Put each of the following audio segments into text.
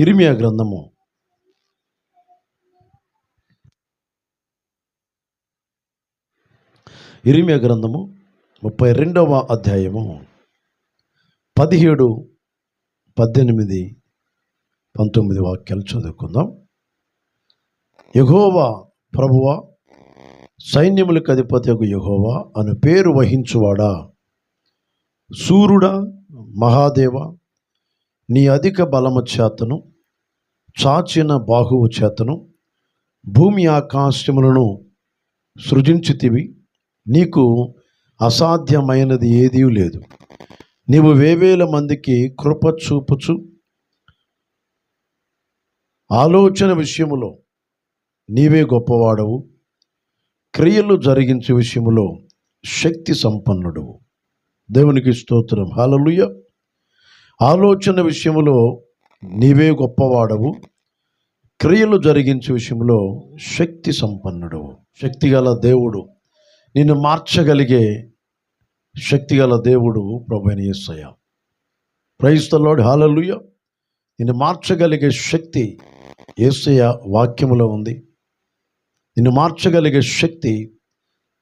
ఇరిమియా గ్రంథము. ఇరిమియా గ్రంథము ముప్పై రెండవ అధ్యాయము పదిహేడు పద్దెనిమిది పంతొమ్మిది వాక్యాలు చదువుకుందాం. యహోవా ప్రభువ సైన్యములకు అధిపతి యహోవా అను పేరు వహించువాడా? సూర్యుడా మహాదేవ? నీ అధిక బలము చేతను చాచిన బాహువు చేతను భూమి ఆకాశములను సృజించితివి. నీకు అసాధ్యమైనది ఏదీ లేదు. నీవు వేవేల మందికి కృప చూపుచు. ఆలోచన విషయములో నీవే గొప్పవాడవు. క్రియలు జరిగించే విషయములో శక్తి సంపన్నుడు దేవునికి స్తోత్రం. హాలలుయ్య ఆలోచన విషయంలో నీవే గొప్పవాడవు. క్రియలు జరిగించే విషయంలో శక్తి సంపన్నుడు. శక్తిగల దేవుడు. నిన్ను మార్చగలిగే శక్తిగల దేవుడు ప్రభుని యేసయ్య ప్రైస్తలోడు హాలలుయ నిన్ను మార్చగలిగే శక్తి యేసయ్య వాక్యములో ఉంది. నిన్ను మార్చగలిగే శక్తి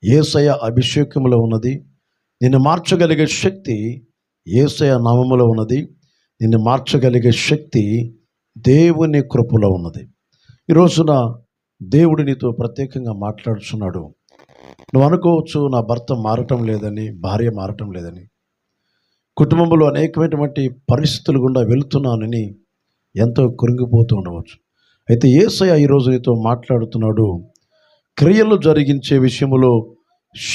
ఏసయ అభిషేకములో ఉన్నది. నిన్ను మార్చగలిగే శక్తి యేసయ్య నామములో ఉన్నది. నిన్ను మార్చగలిగే శక్తి దేవుని కృపలో ఉన్నది. ఈ రోజున దేవుడు నీతో ప్రత్యేకంగా మాట్లాడుతున్నాడు నువ్వు అనుకోవచ్చు నా భర్త మారటం లేదని భార్య మారటం లేదని. కుటుంబంలో అనేకమైనటువంటి పరిస్థితులు గుండా వెళుతున్నానని ఎంతో కృంగిపోతూ ఉండవచ్చు. అయితే ఏసయ ఈరోజు నీతో మాట్లాడుతున్నాడు. క్రియలు జరిగించే విషయంలో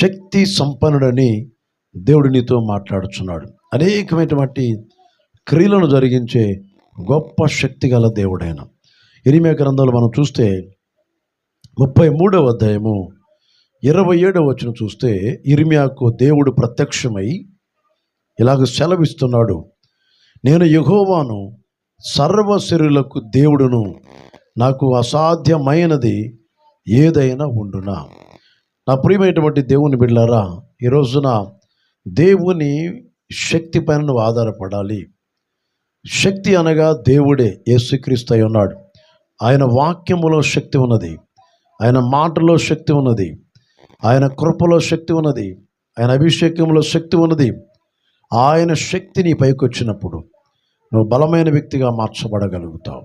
శక్తి సంపన్నుడని దేవుడు నీతో మాట్లాడుచున్నాడు. అనేకమైనటువంటి క్రియలను జరిగించే గొప్ప శక్తి గల దేవుడైన. ఇరిమే గ్రంథాలు మనం చూస్తే ముప్పై మూడవ అధ్యాయము ఇరవై ఏడవ వచ్చిన చూస్తే ఇరిమియాకు దేవుడు ప్రత్యక్షమై ఇలాగ సెలవిస్తున్నాడు. నేను యహోవాను సర్వశరీరులకు దేవుడును నాకు అసాధ్యమైనది ఏదైనా ఉండునా? నా ప్రియమైనటువంటి దేవుని బిడ్డారా ఈ రోజున దేవుని శక్తి పైన నువ్వు ఆధారపడాలి. శక్తి అనగా దేవుడే యేసుక్రీస్తు అయి ఉన్నాడు. ఆయన వాక్యములో శక్తి ఉన్నది. ఆయన మాటలో శక్తి ఉన్నది. ఆయన కృపలో శక్తి ఉన్నది. ఆయన అభిషేకంలో శక్తి ఉన్నది. ఆయన శక్తి నీ నువ్వు బలమైన వ్యక్తిగా మార్చబడగలుగుతావు.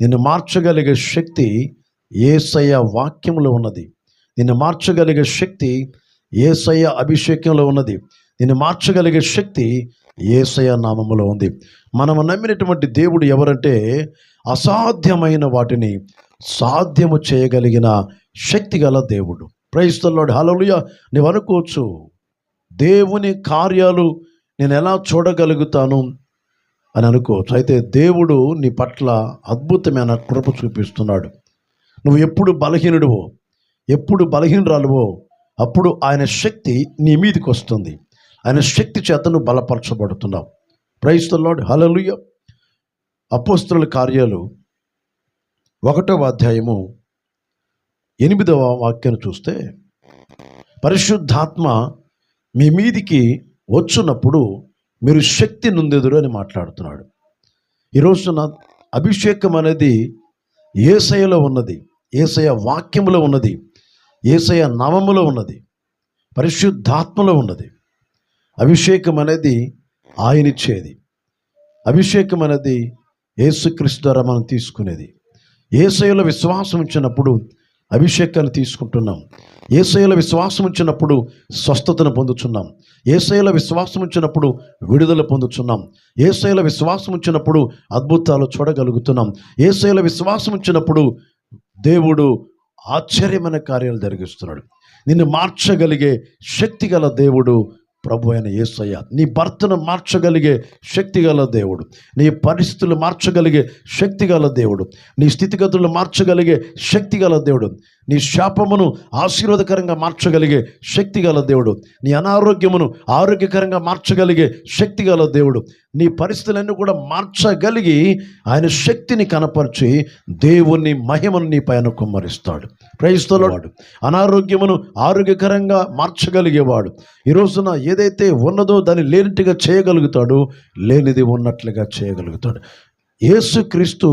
నిన్ను మార్చగలిగే శక్తి ఏసయ్య వాక్యంలో ఉన్నది. నిన్ను మార్చగలిగే శక్తి ఏసయ్య అభిషేకంలో ఉన్నది. నిన్ను మార్చగలిగే శక్తి ఏసయ నామములో ఉంది. మనము నమ్మినటువంటి దేవుడు ఎవరంటే అసాధ్యమైన వాటిని సాధ్యము చేయగలిగిన శక్తి గల దేవుడు. ప్రైస్తల్లోడు హలలుయ నువ్వు అనుకోవచ్చు దేవుని కార్యాలు నేను ఎలా చూడగలుగుతాను అని అనుకోవచ్చు. అయితే దేవుడు నీ పట్ల అద్భుతమైన కృప చూపిస్తున్నాడు. నువ్వు ఎప్పుడు బలహీనుడువో ఎప్పుడు బలహీనరాలువో అప్పుడు ఆయన శక్తి నీ మీదకి వస్తుంది. ఆయన శక్తి చేత నువ్వు బలపరచబడుతున్నావు ప్రైస్తల్లోడు హలలుయ అపోస్తుల కార్యాలు ఒకటవ అధ్యాయము ఎనిమిదవ వాక్యాన్ని చూస్తే పరిశుద్ధాత్మ మీ మీదికి వచ్చున్నప్పుడు మీరు శక్తి నుందెదురు అని మాట్లాడుతున్నాడు. ఈరోజున అభిషేకం అనేది ఏసయలో ఉన్నది ఏసయ వాక్యములో ఉన్నది ఏసయ నామములో ఉన్నది పరిశుద్ధాత్మలో ఉన్నది. అభిషేకం అనేది ఆయనిచ్చేది. అభిషేకం అనేది ఏసుక్రీస్తు ద్వారా మనం తీసుకునేది. ఏసయలో విశ్వాసం ఇచ్చినప్పుడు అభిషేకాన్ని తీసుకుంటున్నాం. ఏసయలో విశ్వాసం ఉంచినప్పుడు స్వస్థతను పొందుతున్నాం ఏసయలో విశ్వాసం ఉంచినప్పుడు విడుదల పొందుతున్నాం ఏసయలో విశ్వాసం ఉంచినప్పుడు అద్భుతాలు చూడగలుగుతున్నాం. ఏసయలో విశ్వాసం ఉంచినప్పుడు దేవుడు ఆశ్చర్యమైన కార్యాలు జరిగిస్తున్నాడు. నిన్ను మార్చగలిగే శక్తి గల దేవుడు ప్రభు అయిన ఏసయ్య నీ భర్తను మార్చగలిగే శక్తిగల దేవుడు నీ పరిస్థితులు మార్చగలిగే శక్తిగల దేవుడు నీ స్థితిగతులు మార్చగలిగే శక్తిగల దేవుడు. నీ శాపమును ఆశీర్వాదకరంగా మార్చగలిగే శక్తిగల దేవుడు. నీ అనారోగ్యమును ఆరోగ్యకరంగా మార్చగలిగే శక్తిగల దేవుడు. నీ పరిస్థితులన్నీ కూడా మార్చగలిగి ఆయన శక్తిని కనపరిచి దేవుని మహిమను నీ పైన కుమ్మరిస్తాడు. క్రైస్తవుడు అనారోగ్యమును ఆరోగ్యకరంగా మార్చగలిగేవాడు. ఈ రోజున ఏదైతే ఉన్నదో దాన్ని లేనిటిగా చేయగలుగుతాడు లేనిది ఉన్నట్లుగా చేయగలుగుతాడు. యేసుక్రీస్తు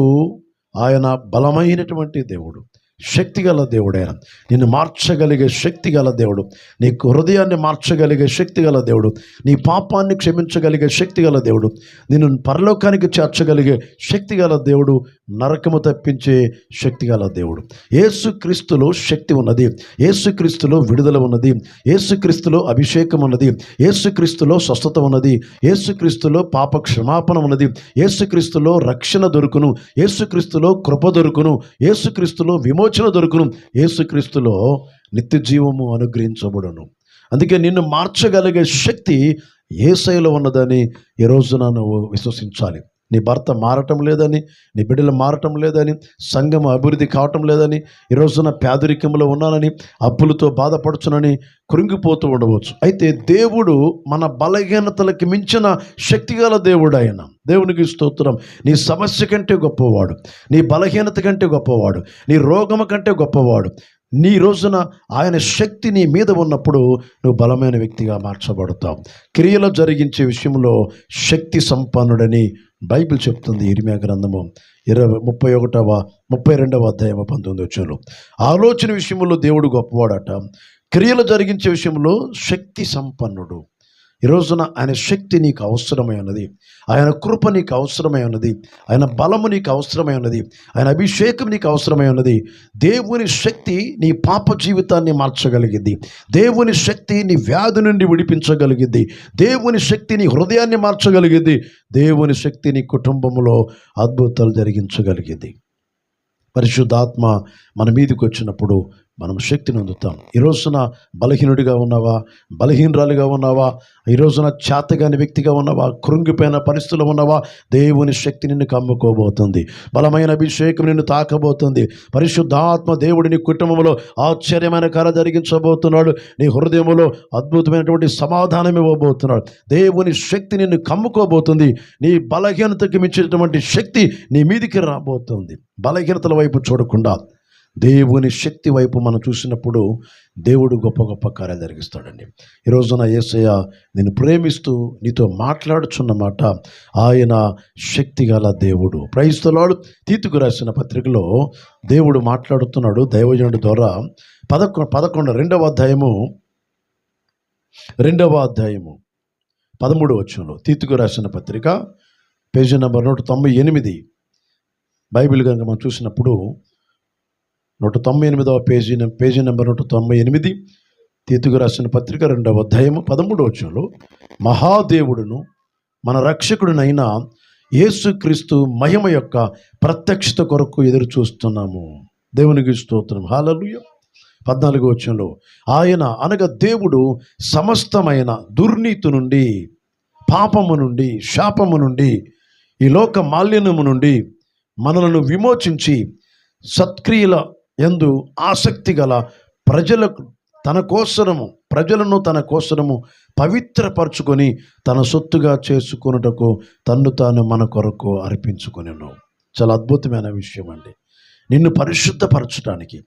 ఆయన బలమైనటువంటి దేవుడు. శక్తిగల దేవుడైన. నిన్ను మార్చగలిగే శక్తిగల దేవుడు. నీ హృదయాన్ని మార్చగలిగే శక్తిగల దేవుడు. నీ పాపాన్ని క్షమించగలిగే శక్తిగల దేవుడు. నిన్ను పరలోకానికి చేర్చగలిగే శక్తిగల దేవుడు నరకము తప్పించే శక్తి గల దేవుడు. ఏసుక్రీస్తులో శక్తి ఉన్నది. ఏసుక్రీస్తులో విడుదల ఉన్నది. ఏసుక్రీస్తులో అభిషేకం ఉన్నది. ఏసుక్రీస్తులో స్వస్థత ఉన్నది. ఏసుక్రీస్తులో పాప క్షమాపణ ఉన్నది. ఏసుక్రీస్తులో రక్షణ దొరుకును. ఏసుక్రీస్తులో కృప దొరుకును. ఏసుక్రీస్తులో విమోచన దొరుకును. ఏసుక్రీస్తులో నిత్య జీవము అనుగ్రహించబడును. అందుకే నిన్ను మార్చగలిగే శక్తి ఏసైలో ఉన్నదని ఈ రోజున నువ్వు విశ్వసించాలి. నీ భర్త మారటం లేదని నీ బిడ్డలు మారటం లేదని సంఘం అభివృద్ధి కావటం లేదని ఈ రోజున పేదరికంలో ఉన్నానని అప్పులతో బాధపడుచునని కృంగిపోతూ ఉండవచ్చు. అయితే దేవుడు మన బలహీనతలకు మించిన శక్తిగల దేవుడు ఆయన దేవునికి స్తోత్రం. నీ సమస్య కంటే గొప్పవాడు నీ బలహీనత కంటే గొప్పవాడు నీ రోగము కంటే గొప్పవాడు. నీ రోజున ఆయన శక్తి నీ మీద ఉన్నప్పుడు నువ్వు బలమైన వ్యక్తిగా మార్చబడతావు. క్రియలు జరిగించే విషయంలో శక్తి సంపన్నుడని బైబిల్ చెప్తుంది ఇరిమియా గ్రంథము ఇరవై ముప్పై ఒకటవ ముప్పై రెండవ అధ్యాయం పంతొమ్మిది వచ్చాను ఆలోచన విషయంలో దేవుడు గొప్పవాడట. క్రియలు జరిగించే విషయంలో శక్తి సంపన్నుడు. ఈ రోజున ఆయన శక్తి నీకు అవసరమై ఉన్నది. ఆయన కృప నీకు అవసరమై ఉన్నది. ఆయన బలము నీకు అవసరమై ఉన్నది. ఆయన అభిషేకం నీకు అవసరమై ఉన్నది. దేవుని శక్తి నీ పాప జీవితాన్ని మార్చగలిగింది. దేవుని శక్తి నీ వ్యాధి నుండి విడిపించగలిగింది. దేవుని శక్తి నీ హృదయాన్ని మార్చగలిగింది. దేవుని శక్తి నీ కుటుంబంలో అద్భుతాలు జరిగించగలిగింది. పరిశుద్ధాత్మ మన మీదకి వచ్చినప్పుడు మనం శక్తిని అందుతాం. ఈ రోజున బలహీనుడిగా ఉన్నావా? బలహీనరాలుగా ఉన్నావా? ఈ రోజున చేతగాని వ్యక్తిగా ఉన్నావా? కృంగిపోయిన పరిస్థితుల్లో ఉన్నావా? దేవుని శక్తి నిన్ను కమ్ముకోబోతుంది. బలమైన అభిషేకం నిన్ను తాకబోతుంది. పరిశుద్ధాత్మ దేవుడి నీ కుటుంబంలో ఆశ్చర్యమైన కళ జరిగించబోతున్నాడు. నీ హృదయంలో అద్భుతమైనటువంటి సమాధానం ఇవ్వబోతున్నాడు. దేవుని శక్తి నిన్ను కమ్ముకోబోతుంది. నీ బలహీనతకి మించినటువంటి శక్తి నీ మీదికి రాబోతుంది. బలహీనతల వైపు చూడకుండా దేవుని శక్తి వైపు మనం చూసినప్పుడు దేవుడు గొప్ప గొప్ప కార్యాలు జరిగిస్తాడండి. ఈ రోజున యేసయ్య నేను ప్రేమిస్తూ నీతో మాట్లాడుచున్నమాట ఆయన శక్తిగల దేవుడు. ప్రైస్తలాడు తీతుకు రాసిన పత్రికలో దేవుడు మాట్లాడుతున్నాడు దైవజనుడి ద్వారా. పదకొ పదకొండు రెండవ అధ్యాయము రెండవ అధ్యాయము పదమూడు వచ్చంలో తీతుకు రాసిన పత్రిక పేజీ నెంబర్ నూట తొంభై ఎనిమిది. బైబిల్ కనుక మనం చూసినప్పుడు నూట తొంభై ఎనిమిదవ పేజీ పేజీ నెంబర్ నూట తొంభై ఎనిమిది తీతుకు రాసిన పత్రిక రెండవ అధ్యాయము పదమూడవ వచ్చంలో మహాదేవుడును మన రక్షకుడినైన యేసుక్రీస్తు మహిమ యొక్క ప్రత్యక్షత కొరకు ఎదురు చూస్తున్నాము దేవునికి స్తోత్రం. హాలలుయ. పద్నాలుగు వచ్చంలో ఆయన అనగా దేవుడు సమస్తమైన దుర్నీతి నుండి పాపము నుండి శాపము నుండి ఈ లోక మాలిన్యము నుండి మనలను విమోచించి సత్క్రియల ఎందు ఆసక్తి గల ప్రజలకు తన కోసరము ప్రజలను తన కోసరము పవిత్రపరచుకొని తన సొత్తుగా చేసుకొనుటకు తన్ను తాను మన కొరకు అర్పించుకొనిను. చాలా అద్భుతమైన విషయం అండి. నిన్ను పరిశుద్ధపరచడానికి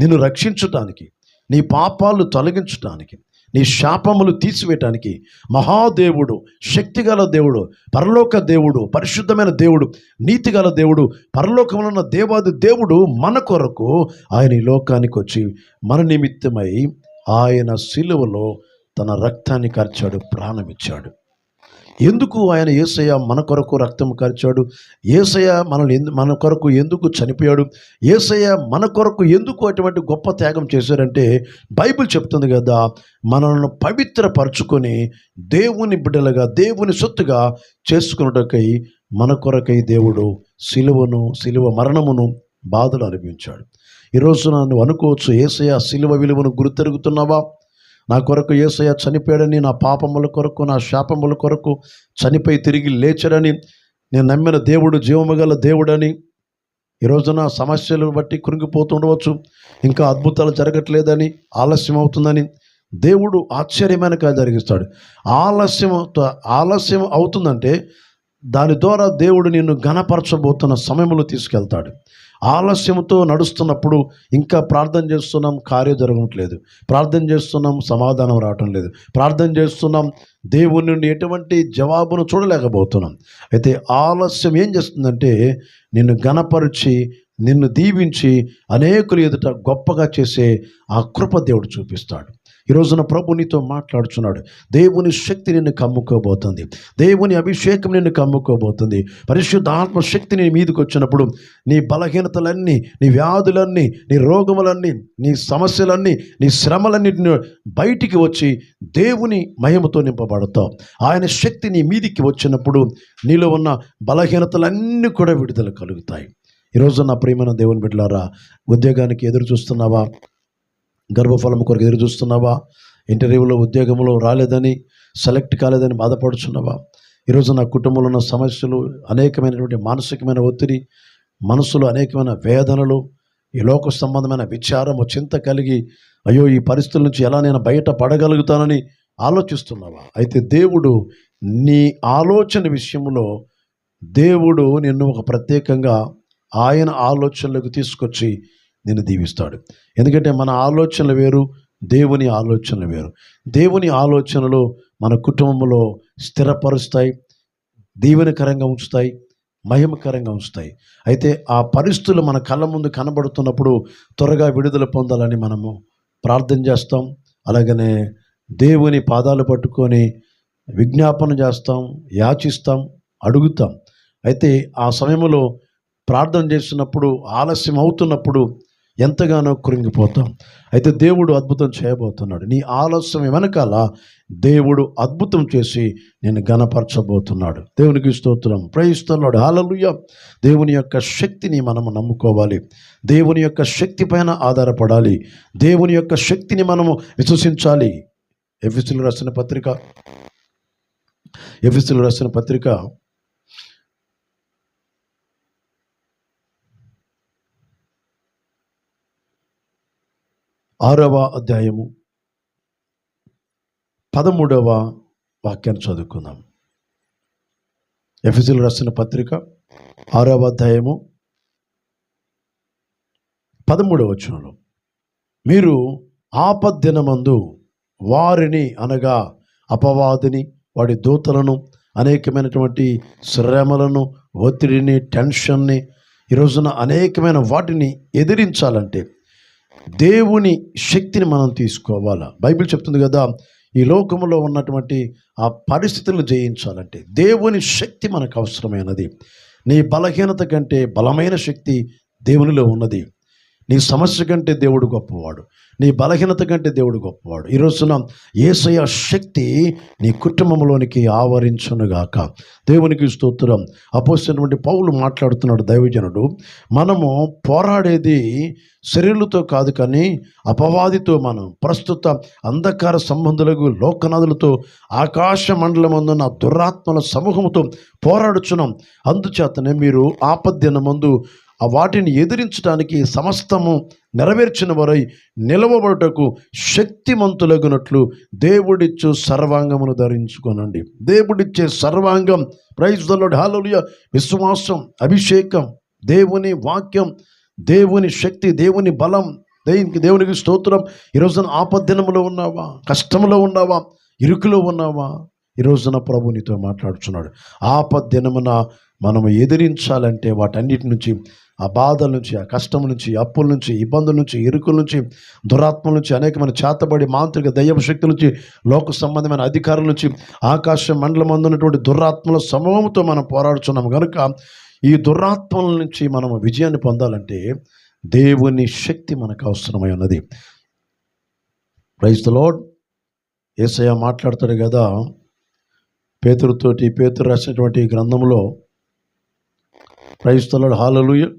నిన్ను రక్షించటానికి నీ పాపాలు తొలగించటానికి నీ శాపములు తీసివేయటానికి మహాదేవుడు శక్తిగల దేవుడు పరలోక దేవుడు పరిశుద్ధమైన దేవుడు నీతిగల దేవుడు పరలోకంలో ఉన్న దేవాది దేవుడు మన కొరకు ఆయన ఈ లోకానికి వచ్చి మన నిమిత్తమై ఆయన శిలువలో తన రక్తాన్ని కార్చాడు ప్రాణమిచ్చాడు. ఎందుకు ఆయన ఏసయ్య మన కొరకు రక్తం కార్చాడు? ఏసయ్య మనల్ని ఎందు మన కొరకు ఎందుకు చనిపోయాడు? ఏసయ్య మన కొరకు ఎందుకు అటువంటి గొప్ప త్యాగం చేశారంటే బైబిల్ చెప్తుంది కదా మనల్ని పవిత్రపరచుకొని దేవుని బిడ్డలుగా దేవుని సొత్తుగా చేసుకున్నటకై మన కొరకై దేవుడు సిలువను సిలువ మరణమును బాధలు అనిపించాడు ఈరోజు నన్ను అనుకోవచ్చు ఏసయ్య సిలువ విలువను గుర్తెరుగుతున్నావా? నా కొరకు ఏసయ్య చనిపోయాడని నా పాపముల కొరకు నా శాపముల కొరకు చనిపోయి తిరిగి లేచడని నేను నమ్మిన దేవుడు జీవము గల దేవుడని. ఈ రోజున సమస్యలు బట్టి కృంగిపోతుండవచ్చు ఇంకా అద్భుతాలు జరగట్లేదని ఆలస్యం అవుతుందని దేవుడు ఆశ్చర్యమైన కార్యం జరిగిస్తాడు. ఆలస్యం ఆలస్యం అవుతుందంటే దాని ద్వారా దేవుడు నిన్ను ఘనపరచబోతున్న సమయంలో తీసుకెళ్తాడు. ఆలస్యంతో నడుస్తున్నప్పుడు ఇంకా ప్రార్థన చేస్తున్నాం కార్యం జరగట్లేదు. ప్రార్థన చేస్తున్నాం సమాధానం రావటం లేదు. ప్రార్థన చేస్తున్నాం దేవుని నుండి ఎటువంటి జవాబును చూడలేకపోతున్నాం. అయితే ఆలస్యం ఏం చేస్తుందంటే నిన్ను గణపరిచి నిన్ను దీవించి అనేకులు ఎదుట గొప్పగా చేసే ఆ కృప దేవుడు చూపిస్తాడు. ఈ రోజున ప్రభు నీతో మాట్లాడుచున్నాడు. దేవుని శక్తి నిన్ను కమ్ముకోబోతుంది. దేవుని అభిషేకం నిన్ను కమ్ముకోబోతుంది. పరిశుద్ధ ఆత్మ శక్తి నీ మీదకి వచ్చినప్పుడు నీ బలహీనతలన్నీ నీ వ్యాధులన్నీ నీ రోగములన్నీ నీ సమస్యలన్నీ నీ శ్రమలన్నిటిని బయటికి వచ్చి దేవుని మహిమతో నింపబడతావు. ఆయన శక్తి నీ మీదికి వచ్చినప్పుడు నీలో ఉన్న బలహీనతలన్నీ కూడా విడుదల కలుగుతాయి. ఈరోజు నా ప్రియమైన దేవుని బిడ్డలారా ఉద్యోగానికి ఎదురు చూస్తున్నావా? గర్భఫలం కొరకు ఎదురు చూస్తున్నావా? ఇంటర్వ్యూలో ఉద్యోగంలో రాలేదని సెలెక్ట్ కాలేదని బాధపడుచున్నావా? ఈరోజు నా కుటుంబంలో ఉన్న సమస్యలు అనేకమైనటువంటి మానసికమైన ఒత్తిడి మనసులో అనేకమైన వేదనలు ఈ లోక సంబంధమైన విచారము చింత కలిగి అయ్యో ఈ పరిస్థితుల నుంచి ఎలా నేను బయట పడగలుగుతానని ఆలోచిస్తున్నావా? అయితే దేవుడు నీ ఆలోచన విషయంలో దేవుడు నిన్ను ఒక ప్రత్యేకంగా ఆయన ఆలోచనలకు తీసుకొచ్చి నిన్ను దీవిస్తాడు. ఎందుకంటే మన ఆలోచనలు వేరు దేవుని ఆలోచనలు వేరు. దేవుని ఆలోచనలు మన కుటుంబంలో స్థిరపరుస్తాయి దీవెనకరంగా ఉంచుతాయి మహిమకరంగా ఉంచుతాయి. అయితే ఆ పరిస్థితులు మన కళ్ళ ముందు కనబడుతున్నప్పుడు త్వరగా విడుదల పొందాలని మనము ప్రార్థన చేస్తాం. అలాగనే దేవుని పాదాలు పట్టుకొని విజ్ఞాపన చేస్తాం యాచిస్తాం అడుగుతాం. అయితే ఆ సమయంలో ప్రార్థన చేస్తున్నప్పుడు ఆలస్యం అవుతున్నప్పుడు ఎంతగానో కృంగిపోతాం. అయితే దేవుడు అద్భుతం చేయబోతున్నాడు. నీ ఆలస్యం వెనకాల దేవుడు అద్భుతం చేసి నేను గణపరచబోతున్నాడు. దేవునికి స్తోత్రం. ప్రయిస్తున్నాడు హాలలుయ దేవుని యొక్క శక్తిని మనము నమ్ముకోవాలి. దేవుని యొక్క శక్తి పైన ఆధారపడాలి. దేవుని యొక్క శక్తిని మనము విశ్వసించాలి. ఎఫిసులు రాసిన పత్రిక ఎఫిసులు రాసిన పత్రిక ఆరవ అధ్యాయము. పదమూడవ వాక్యాన్ని చదువుకుందాం. ఎఫ్ఎస్ఎల్ రాసిన పత్రిక ఆరవ అధ్యాయము పదమూడవ వచనంలో. మీరు ఆపద్దినమందు వారిని అనగా అపవాదిని వాడి దూతలను అనేకమైనటువంటి శ్రమలను ఒత్తిడిని టెన్షన్ని ఈ రోజున అనేకమైన వాటిని ఎదిరించాలంటే దేవుని శక్తిని మనం తీసుకోవాలా? బైబిల్ చెప్తుంది కదా ఈ లోకంలో ఉన్నటువంటి ఆ పరిస్థితులను జయించాలంటే దేవుని శక్తి మనకు అవసరమైనది. నీ బలహీనత కంటే బలమైన శక్తి దేవునిలో ఉన్నది. నీ సమస్య కంటే దేవుడు గొప్పవాడు. నీ బలహీనత కంటే దేవుడు గొప్పవాడు. ఈ రోజున ఏసయ శక్తి నీ కుటుంబంలోనికి ఆవరించునుగాక. దేవునికి స్తోత్రం. అపోసినటువంటి పౌలు మాట్లాడుతున్నాడు దైవజనుడు. మనము పోరాడేది శరీరులతో కాదు కానీ అపవాదితో మనం ప్రస్తుత అంధకార సంబంధులకు లోకనాథులతో ఆకాశ మండలమందున్న దురాత్మల సమూహంతో పోరాడుచున్నాం. అందుచేతనే మీరు ఆపద్దిన ముందు ఆ వాటిని ఎదిరించడానికి సమస్తము నెరవేర్చిన వారై నిలవబడుటకు శక్తిమంతులగునట్లు దేవుడిచ్చు సర్వాంగమును ధరించుకోనండి. దేవుడిచ్చే సర్వాంగం ప్రైజ్ దల్లోడి హాలలుయ విశ్వాసం అభిషేకం దేవుని వాక్యం దేవుని శక్తి దేవుని బలం దేవునికి దేవునికి స్తోత్రం. ఈ రోజున ఆపద్దినములో ఉన్నావా? కష్టంలో ఉన్నావా? ఇరుకులో ఉన్నావా? ఈ రోజున ప్రభు నీతో మాట్లాడుచున్నాడు. ఆపద్దినమున మనం ఎదిరించాలంటే వాటన్నిటి నుంచి ఆ బాధల నుంచి ఆ కష్టం నుంచి అప్పుల నుంచి ఇబ్బందుల నుంచి ఇరుకుల నుంచి దురాత్మల నుంచి అనేకమైన చేతబడి మాంత్రిక దయ్యపు శక్తి నుంచి లోక సంబంధమైన అధికారుల నుంచి ఆకాశ మండలం అందున్నటువంటి దురాత్మల సమూహంతో మనం పోరాడుతున్నాం కనుక ఈ దురాత్మల నుంచి మనం విజయాన్ని పొందాలంటే దేవుని శక్తి మనకు అవసరమై ఉన్నది. ప్రైజ్ ద లోడ్ ఏసయ్య మాట్లాడతాడు కదా పేతురుతోటి పేతురు రాసినటువంటి గ్రంథంలో ప్రైజ్ హాలలుయ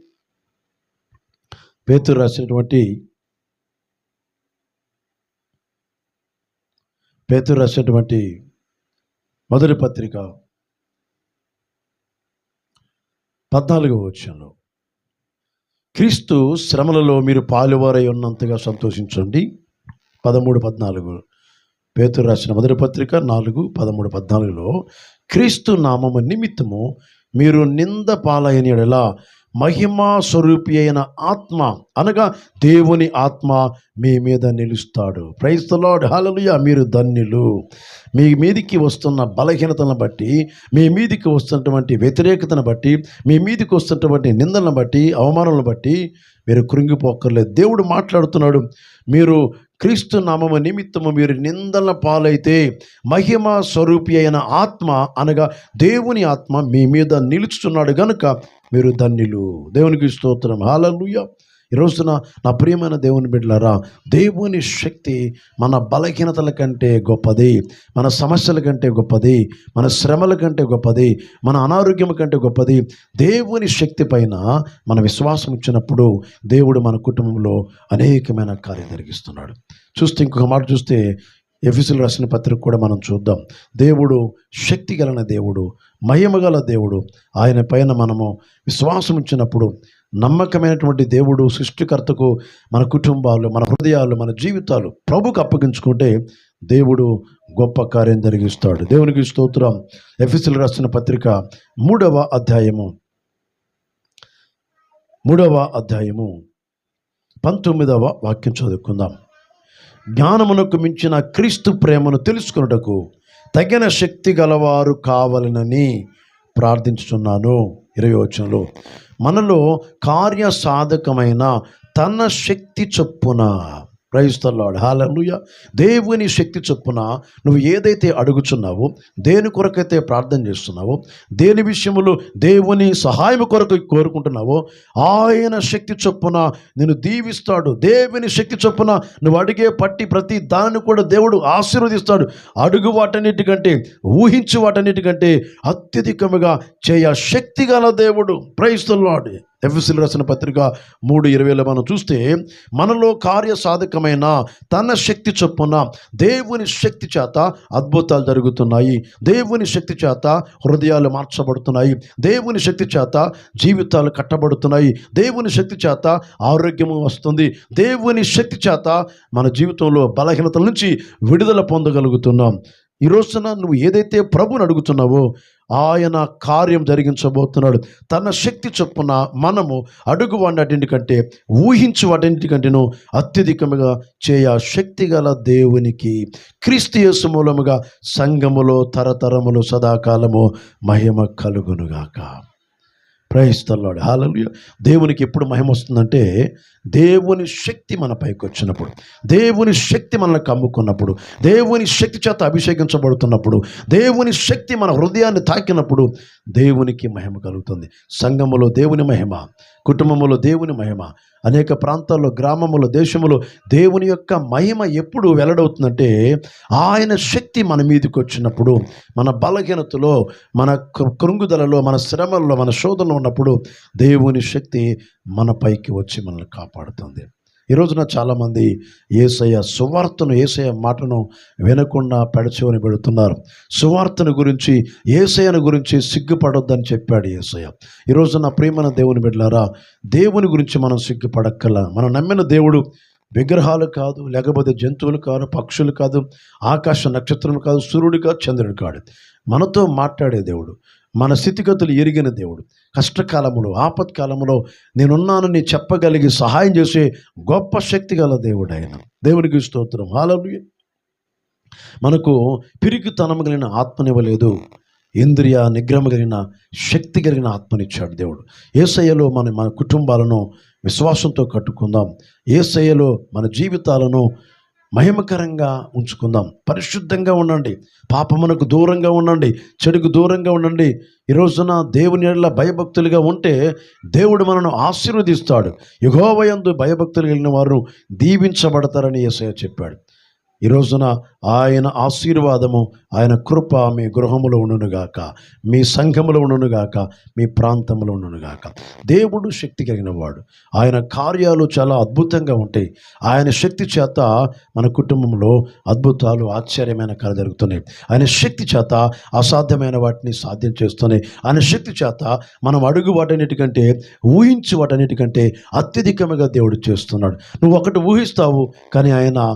పేతురు రాసినటువంటి పేతురు రాసినటువంటి మొదటి పత్రిక పద్నాలుగవ వచ్చంలో క్రీస్తు శ్రమలలో మీరు పాలువారై ఉన్నంతగా సంతోషించండి. పదమూడు పద్నాలుగు. పేతురు రాసిన మొదటి పత్రిక నాలుగు పదమూడు పద్నాలుగులో క్రీస్తు నామము నిమిత్తము మీరు నింద పాలైన మహిమా స్వరూపి అయిన ఆత్మ అనగా దేవుని ఆత్మ మీ మీద నిలుస్తాడు. ప్రైస్ లార్డ్ మీరు ధన్యులు. మీ మీదికి వస్తున్న బలహీనతను బట్టి మీ మీదికి వస్తున్నటువంటి వ్యతిరేకతను బట్టి మీ మీదికి వస్తున్నటువంటి నిందలను బట్టి అవమానాలను బట్టి మీరు కృంగిపోక్కర్లేదు. దేవుడు మాట్లాడుతున్నాడు. మీరు క్రీస్తు నామము నిమిత్తము మీరు నిందల పాలైతే మహిమ స్వరూపి అయిన ఆత్మ అనగా దేవుని ఆత్మ మీ మీద నిలుచుతున్నాడు గనుక మీరు ధన్యులు. దేవునికి స్తోత్రం. హాలూయ ఈ రోజున నా ప్రియమైన దేవుని బిడ్డలారా దేవుని శక్తి మన బలహీనతల కంటే గొప్పది మన సమస్యల కంటే గొప్పది మన శ్రమల కంటే గొప్పది మన అనారోగ్యం కంటే గొప్పది. దేవుని శక్తి పైన మన విశ్వాసం ఇచ్చినప్పుడు దేవుడు మన కుటుంబంలో అనేకమైన కార్యం జరిగిస్తున్నాడు. చూస్తే ఇంకొక మాట చూస్తే ఎఫీసులు రాసిన పత్రిక కూడా మనం చూద్దాం. దేవుడు శక్తి గలన దేవుడు మహిమగల దేవుడు. ఆయన పైన మనము విశ్వాసం ఇచ్చినప్పుడు నమ్మకమైనటువంటి దేవుడు సృష్టికర్తకు మన కుటుంబాలు మన హృదయాలు మన జీవితాలు ప్రభుకు అప్పగించుకుంటే దేవుడు గొప్ప కార్యం జరిగిస్తాడు. దేవునికి స్తోత్రం. ఎఫీసులు రాసిన పత్రిక మూడవ అధ్యాయము. మూడవ అధ్యాయము. పంతొమ్మిదవ వాక్యం చదువుకుందాం. జ్ఞానమునకు మించిన క్రీస్తు ప్రేమను తెలుసుకున్నటకు తగిన శక్తి గలవారు కావాలనని ప్రార్థించుతున్నాను ఇరవై వచనంలో మనలో కార్యసాధకమైన తన శక్తి చొప్పున ప్రయిస్తల్లాడు హాలూయ దేవుని శక్తి చొప్పున నువ్వు ఏదైతే అడుగుచున్నావో దేని కొరకైతే ప్రార్థన చేస్తున్నావో దేని విషయంలో దేవుని సహాయం కొరకు కోరుకుంటున్నావో ఆయన శక్తి చొప్పున నేను దీవిస్తాడు. దేవుని శక్తి చొప్పున నువ్వు అడిగే పట్టి ప్రతి దాన్ని కూడా దేవుడు ఆశీర్వదిస్తాడు. అడుగు వాటన్నిటికంటే ఊహించు వాటన్నిటికంటే అత్యధికముగా చేయ శక్తి గల దేవుడు. ప్రైస్తున్నాడు ఎఫ్ఎస్సీలు రాసిన పత్రిక మూడు ఇరవైలో మనం చూస్తే మనలో కార్య సాధకమైన తన శక్తి చొప్పున దేవుని శక్తి చేత అద్భుతాలు జరుగుతున్నాయి. దేవుని శక్తి చేత హృదయాలు మార్చబడుతున్నాయి. దేవుని శక్తి చేత జీవితాలు కట్టబడుతున్నాయి. దేవుని శక్తి చేత ఆరోగ్యము వస్తుంది. దేవుని శక్తి చేత మన జీవితంలో బలహీనతల నుంచి విడుదల పొందగలుగుతున్నాం. ఈ రోజున నువ్వు ఏదైతే ప్రభుని అడుగుతున్నావో ఆయన కార్యం జరిగించబోతున్నాడు. తన శక్తి చొప్పున మనము అడుగు వాటికంటే ఊహించు వాటింటికంటేను అత్యధికముగా చేయ శక్తి గల దేవునికి క్రీస్తు మూలముగా సంఘములో తరతరములు సదాకాలము మహిమ కలుగునుగాక. ప్రయస్తల్లాడు హాలలు దేవునికి ఎప్పుడు మహిమ వస్తుందంటే దేవుని శక్తి మన పైకి వచ్చినప్పుడు దేవుని శక్తి మనల్ని కమ్ముకున్నప్పుడు దేవుని శక్తి చేత అభిషేకించబడుతున్నప్పుడు దేవుని శక్తి మన హృదయాన్ని తాకినప్పుడు దేవునికి మహిమ కలుగుతుంది. సంఘములో దేవుని మహిమ కుటుంబములో దేవుని మహిమ అనేక ప్రాంతాల్లో గ్రామములో దేశములో దేవుని యొక్క మహిమ ఎప్పుడు వెల్లడవుతుందంటే ఆయన శక్తి మన మీదకి వచ్చినప్పుడు మన బలహీనతలో మన కృ- కృంగుదలలో మన శ్రమల్లో మన శోధనలో ఉన్నప్పుడు దేవుని శక్తి మన పైకి వచ్చి మనల్ని కాపాడుతుంది. ఈ రోజున చాలామంది ఏసయ్య సువార్తను ఏసయ్య మాటను వినకుండా పెడచవని పెడుతున్నారు. సువార్తను గురించి ఏసయ్యను గురించి సిగ్గుపడొద్దని చెప్పాడు ఏసయ్య. ఈ రోజున ప్రియమైన దేవుని బిడ్డలారా దేవుని గురించి మనం సిగ్గుపడక్కల. మనం నమ్మిన దేవుడు విగ్రహాలు కాదు లేకపోతే జంతువులు కాదు పక్షులు కాదు ఆకాశ నక్షత్రం కాదు సూర్యుడు కాదు చంద్రుడు కాదు మనతో మాట్లాడే దేవుడు మన స్థితిగతులు ఎరిగిన దేవుడు. కష్టకాలములో ఆపత్కాలములో నేనున్నాను నీ చెప్పగలిగి సహాయం చేసే గొప్ప శక్తి గల దేవుడు ఆయన దేవునికి స్తోత్రం. హాలూయ మనకు పిరికితనం కలిగిన ఆత్మనివ్వలేదు ఇంద్రియ నిగ్రహం కలిగిన శక్తి కలిగిన ఆత్మనిచ్చాడు దేవుడు. ఏసయ్యలో మన మన కుటుంబాలను విశ్వాసంతో కట్టుకుందాం. ఏసయ్యలో మన జీవితాలను మహిమకరంగా ఉంచుకుందాం. పరిశుద్ధంగా ఉండండి. పాపమునకు దూరంగా ఉండండి. చెడుకు దూరంగా ఉండండి. ఈ రోజున దేవుని ఎడల భయభక్తులుగా ఉంటే దేవుడు మనను ఆశీర్వదిస్తాడు. యుగోవయందు భయభక్తులు కలిగిన వారు దీవించబడతారని యేసయ్య చెప్పాడు. ఈ రోజున ఆయన ఆశీర్వాదము ఆయన కృప మీ గృహములో ఉండునుగాక మీ సంఘములో ఉండునుగాక మీ ప్రాంతంలో ఉండునుగాక దేవుడు శక్తి కలిగిన వాడు. ఆయన కార్యాలు చాలా అద్భుతంగా ఉంటాయి. ఆయన శక్తి చేత మన కుటుంబంలో అద్భుతాలు ఆశ్చర్యమైన కార్యాలు జరుగుతున్నాయి. ఆయన శక్తి చేత అసాధ్యమైన వాటిని సాధ్యం చేస్తున్నాయి. ఆయన శక్తి చేత మనం అడుగు వాటన్నిటికంటే ఊహించి వాటన్నిటికంటే అత్యధికముగా దేవుడు చేస్తున్నాడు. నువ్వు ఒకటి ఊహిస్తావు కానీ ఆయన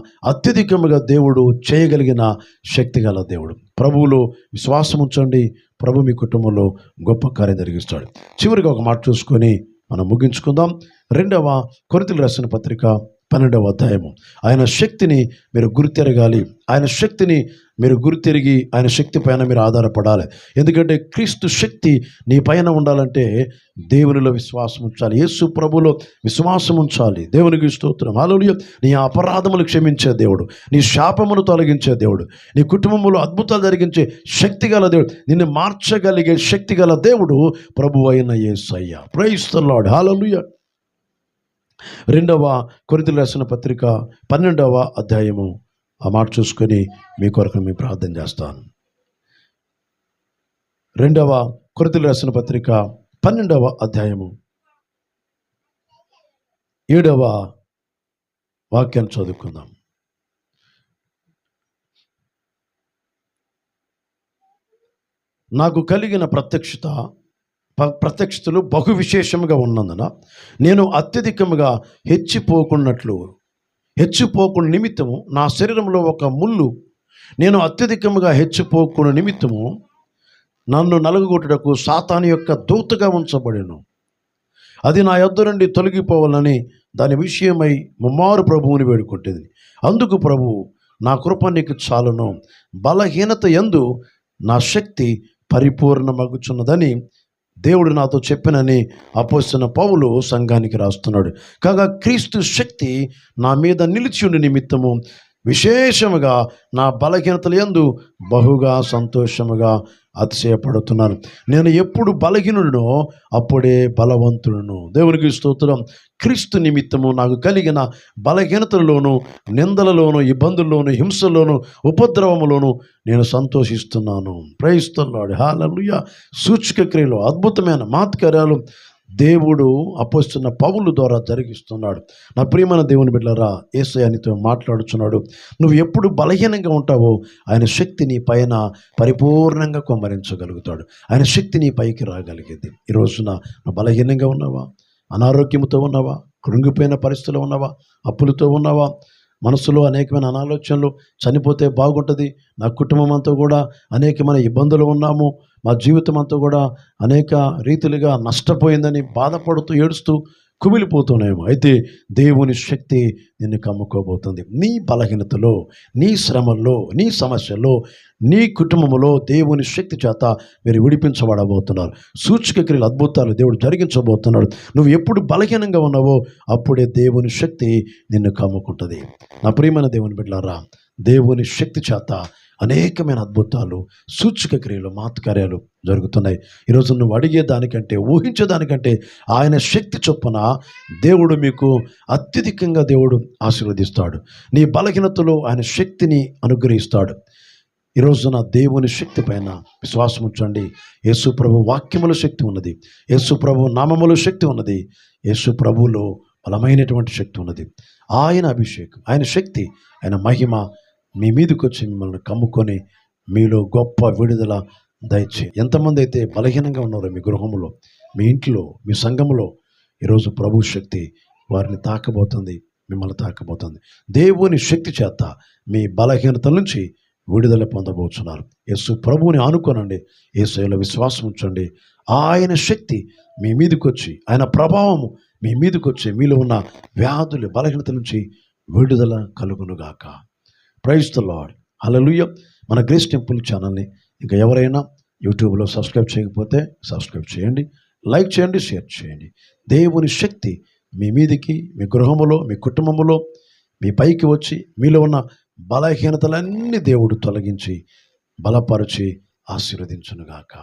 అత్యధికముగా దేవుడు చేయగలిగిన శక్తి గల దేవుడు. ప్రభువులో విశ్వాసం ఉంచండి. ప్రభు మీ కుటుంబంలో గొప్ప కార్యం జరిగిస్తాడు. చివరిగా ఒక మాట చూసుకొని మనం ముగించుకుందాం. రెండవ కొరితలు రాసిన పత్రిక పన్నెండవ అధ్యాయము. ఆయన శక్తిని మీరు గుర్తెరగాలి. ఆయన శక్తిని మీరు గుర్తెరిగి ఆయన శక్తి పైన మీరు ఆధారపడాలి. ఎందుకంటే క్రీస్తు శక్తి నీ పైన ఉండాలంటే దేవునిలో విశ్వాసం ఉంచాలి. యేసు ప్రభులో విశ్వాసం ఉంచాలి. దేవునికి స్తోత్రం. హల్లెలూయా. నీ అపరాధములు క్షమించే దేవుడు. నీ శాపమును తొలగించే దేవుడు. నీ కుటుంబంలో అద్భుతాలు జరిగించే శక్తి గల దేవుడు. నిన్ను మార్చగలిగే శక్తి గల దేవుడు ప్రభు అయిన యేసయ్య. ప్రైస్తలాడు హాలలుయ్య రెండవ కొరితలు రాసిన పత్రిక పన్నెండవ అధ్యాయము. ఆ మాట చూసుకొని మీ కొరకు మీ ప్రార్థన చేస్తాను. రెండవ కొరితలు రాసిన పత్రిక పన్నెండవ అధ్యాయము. ఏడవ వాక్యాన్ని చదువుకుందాం. నాకు కలిగిన ప్రత్యక్షత ప్రత్యక్షతలు బహు విశేషముగా ఉన్నందున నేను అత్యధికముగా హెచ్చిపోకున్నట్లు హెచ్చిపోకుని నిమిత్తము నా శరీరంలో ఒక ముళ్ళు నేను అత్యధికముగా హెచ్చిపోకుని నిమిత్తము నన్ను నలుగుగొట్టుటకు సాతాను యొక్క దూతగా ఉంచబడెను. అది నా యొద్ద నుండి తొలగిపోవాలని దాని విషయమై ముమ్మారు ప్రభువుని వేడుకుంటుంది. అందుకు ప్రభువు నా కృప నీకు చాలును. బలహీనత ఎందు నా శక్తి పరిపూర్ణమగుచున్నదని దేవుడు నాతో చెప్పినని అపోస్తున్న పౌలు సంఘానికి రాస్తున్నాడు. కాగా క్రీస్తు శక్తి నా మీద నిలిచి ఉండి నిమిత్తము విశేషముగా నా బలహీనతల యందు బహుగా సంతోషముగా అతిశయపడుతున్నాను. నేను ఎప్పుడు బలహీనుడునో అప్పుడే బలవంతుడును. దేవునికి స్తోత్రం. క్రీస్తు నిమిత్తము నాకు కలిగిన బలహీనతలలోను నిందలలోను ఇబ్బందుల్లోను హింసల్లోనూ ఉపద్రవములోను నేను సంతోషిస్తున్నాను. ప్రయిస్తున్నాడు హాలలుయ సూచిక క్రియలు అద్భుతమైన మాత్కార్యాలు దేవుడు అపోస్తున్న పౌలు ద్వారా జరిగిస్తున్నాడు. నా ప్రియమైన దేవుని బిడ్డలారా ఏసయానితో మాట్లాడుచున్నాడు. నువ్వు ఎప్పుడు బలహీనంగా ఉంటావో ఆయన శక్తి నీ పైన పరిపూర్ణంగా కొమ్మరించగలుగుతాడు. ఆయన శక్తి నీ పైకి రాగలిగింది. ఈ రోజున నువ్వు బలహీనంగా ఉన్నావా? అనారోగ్యంతో ఉన్నావా? కృంగిపోయిన పరిస్థితులు ఉన్నావా? అప్పులతో ఉన్నావా? మనసులో అనేకమైన అనాలోచనలు చనిపోతే బాగుంటుంది. నా కుటుంబం అంతా కూడా అనేకమైన ఇబ్బందులు ఉన్నాము. మా జీవితం అంతా కూడా అనేక రీతిలుగా నష్టపోయిందని బాధపడుతూ ఏడుస్తూ కుమిలిపోతున్నాయేమో. అయితే దేవుని శక్తి నిన్ను కమ్ముకోబోతుంది. నీ బలహీనతలో నీ శ్రమల్లో నీ సమస్యల్లో నీ కుటుంబంలో దేవుని శక్తి చేత మీరు విడిపించబడబోతున్నారు. సూచిక క్రియలు అద్భుతాలు దేవుడు జరిగించబోతున్నాడు. నువ్వు ఎప్పుడు బలహీనంగా ఉన్నావో అప్పుడే దేవుని శక్తి నిన్ను కమ్ముకుంటుంది. నా ప్రియమైన దేవుని బిడ్డారా దేవుని శక్తి చేత అనేకమైన అద్భుతాలు సూచక క్రియలు మాతకార్యాలు జరుగుతున్నాయి. ఈరోజు నువ్వు అడిగే దానికంటే ఊహించే దానికంటే ఆయన శక్తి చొప్పున దేవుడు మీకు అత్యధికంగా దేవుడు ఆశీర్వదిస్తాడు. నీ బలహీనతలో ఆయన శక్తిని అనుగ్రహిస్తాడు. ఈ రోజున దేవుని శక్తి పైన విశ్వాసం ఉంచండి. యేసు ప్రభు వాక్యముల శక్తి ఉన్నది. యేసు ప్రభు శక్తి ఉన్నది. యేసు ప్రభులో బలమైనటువంటి శక్తి ఉన్నది. ఆయన అభిషేకం ఆయన శక్తి ఆయన మహిమ మీ మీదకి వచ్చి మిమ్మల్ని కమ్ముకొని మీలో గొప్ప విడుదల దయచే ఎంతమంది అయితే బలహీనంగా ఉన్నారో మీ గృహంలో మీ ఇంట్లో మీ సంఘములో ఈరోజు ప్రభు శక్తి వారిని తాకబోతుంది మిమ్మల్ని తాకబోతుంది. దేవుని శక్తి చేత మీ బలహీనత నుంచి విడుదల పొందబోతున్నారు యేసు ప్రభువుని ఆనుకోనండి యేసులో విశ్వాసం ఉంచండి. ఆయన శక్తి మీ మీదకి వచ్చి ఆయన ప్రభావము మీ మీదకి వచ్చి మీలో ఉన్న వ్యాధులు బలహీనత నుంచి విడుదల కలుగునుగాక. ప్రైజ్ ద లాడ్ హల్లెలూయా మన గ్రేస్ టెంపుల్ ఛానల్ని ఇంకా ఎవరైనా యూట్యూబ్లో సబ్స్క్రైబ్ చేయకపోతే సబ్స్క్రైబ్ చేయండి లైక్ చేయండి షేర్ చేయండి. దేవుని శక్తి మీ మీదికి మీ గృహములో మీ కుటుంబములో మీ పైకి వచ్చి మీలో ఉన్న బలహీనతలన్నీ దేవుడు తొలగించి బలపరిచి ఆశీర్వదించునుగాక.